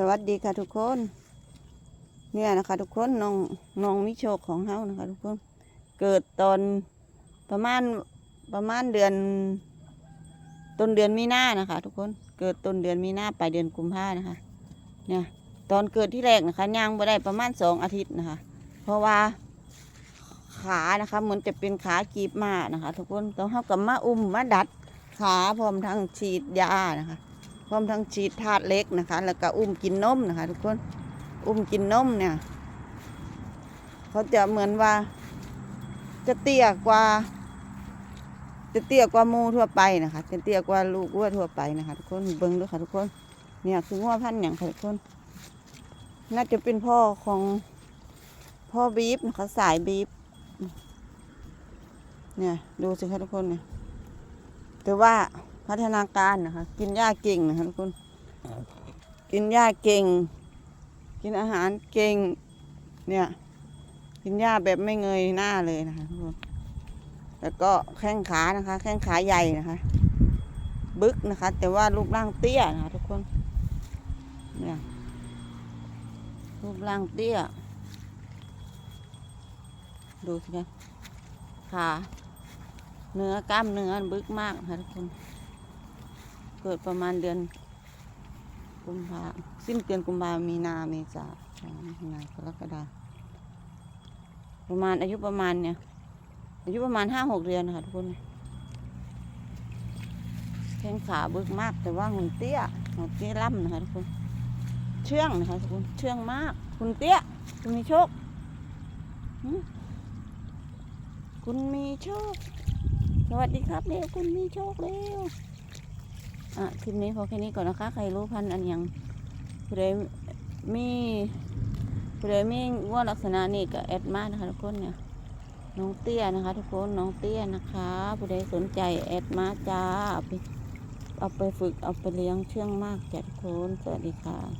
สวัสดีค่ะทุกคน เนี่ยนะคะ ทุกคนน้องน้องมิโชคของเฮานะคะ ทุกคน เกิดตอนประมาณประมาณเดือน ต้นเดือนมีนานะคะ ทุกคนเกิดต้นเดือนมีนาปลายเดือนกุมภานะคะ เนี่ย ตอนเกิดที่แรกนะคะย่างบ่ได้ประมาณสองอาทิตย์นะคะ เพราะว่าขานะคะเหมือนจะเป็นขากีบมานะคะ ทุกคนต้องเฮากับมาอุ้มมาดัดขาพร้อมทั้งฉีดยานะคะ พร้อมทั้งฉีดธาตุเล็กนะคะ แล้วก็อุ้มกินนมนะคะ ทุกคนอุ้มกินนมเนี่ย เขาจะเหมือนว่า จะเตี้ยกว่า จะเตี้ยกว่ามูทั่วไปนะคะจะเตี้ยกว่าลูกวัวทั่วไปนะคะ ทุกคนเบิ้งด้วยค่ะทุกคน เนี่ยคืองัวพันธุ์อย่างค่ะทุกคน น่าจะเป็นพ่อของพ่อบีฟนะคะสายบีฟเนี่ย ดูสิคะทุกคนเนี่ยแต่ว่า พัฒนาการนะคะ กินหญ้าเก่งนะคะทุกคนกินหญ้าเก่ง กินอาหารเก่ง เนี่ย กินหญ้าแบบไม่เงยหน้าเลยนะคะทุกคนแล้วก็แข้งขานะคะ แข้งขาใหญ่นะคะ บึกนะคะ แต่ว่ารูปร่างเตี้ยนะคะทุกคน เนี่ยรูปร่างเตี้ย ดูสิคะขาเนื้อกล้ามเนื้อบึกมากนะคะทุกคน เกิดประมาณเดือนกุมภาสิ้นเดือนกุมภามีนาเมษาสองมีนากรกฎาประมาณอายุประมาณเนี่ย อายุประมาณห้าหกเดือนนะคะทุกคนแข้งขาบึกมากแต่ว่าหุ่นเตี้ยหุ่นเตี้ยล่ำนะคะทุกคน เชื่องนะคะทุกคนเชื่องมากคุณเตี้ยคุณมีโชคคุณมีโชค สวัสดีครับเร็วคุณมีโชคเร็ว อะคลิปนี้พอแค่นี้ก่อนนะคะ ใครรู้พันธุ์อันยังผู้ใดมีผู้ใดมีว่าลักษณะนี้ก็แอดมานะคะทุกคนเนี่ยน้องเตี้ยนะคะ ทุกคนน้องเตี้ยนะคะผู้ใดสนใจแอดมาจ้าเอาไปเอาไปฝึกเอาไปเลี้ยงเชื่องมากจ้ะทุกคนสวัสดีค่ะ